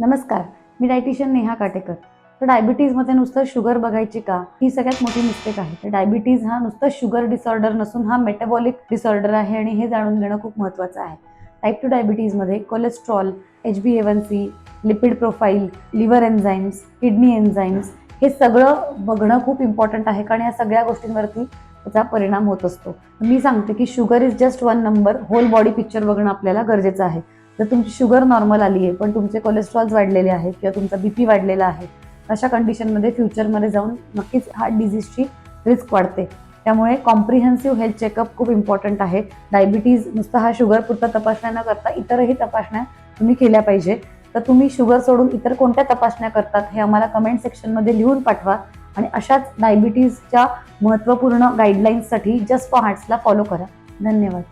नमस्कार मी डायटिशियन नेहा काटेकर. तर डायबिटीजमध्ये नुसतं शुगर बघायची का? ही सगळ्यात मोठी मिस्टेक आहे. तर डायबिटीज हा नुसतं शुगर डिसऑर्डर नसून हा मेटाबॉलिक डिसऑर्डर आहे आणि हे जाणून घेणं खूप महत्त्वाचं आहे. Type two डायबिटीजमध्ये cholesterol H B A one C lipid profile liver enzymes kidney enzymes हे सगळं बघणं खूप इम्पॉर्टंट आहे कारण या सगळ्या गोष्टींवरती त्याचा परिणाम होत असतो. मी सांगते की sugar is just one number whole body picture बघणं आपल्याला गरजेचं आहे. जर तुमची शुगर नॉर्मल आली आहे पण तुमचे कोलेस्ट्रॉल्स वाढलेले आहेत किंवा तुमचा बी पी वाढलेला आहे अशा कंडिशनमध्ये फ्युचरमध्ये जाऊन नक्कीच हार्ट डिझीजची रिस्क वाढते. त्यामुळे कॉम्प्रिहेन्सिव्ह हेल्थ चेकअप खूप इम्पॉर्टंट आहे. डायबिटीज नुसतं हा शुगर पुरता तपासण्या न करता इतरही तपासण्या तुम्ही केल्या पाहिजे. तर तुम्ही शुगर सोडून इतर कोणत्या तपासण्या करतात हे आम्हाला कमेंट सेक्शनमध्ये लिहून पाठवा आणि अशाच डायबिटीजच्या महत्त्वपूर्ण गाईडलाईन्ससाठी जस्ट फॉर हार्ट्सला फॉलो करा. धन्यवाद.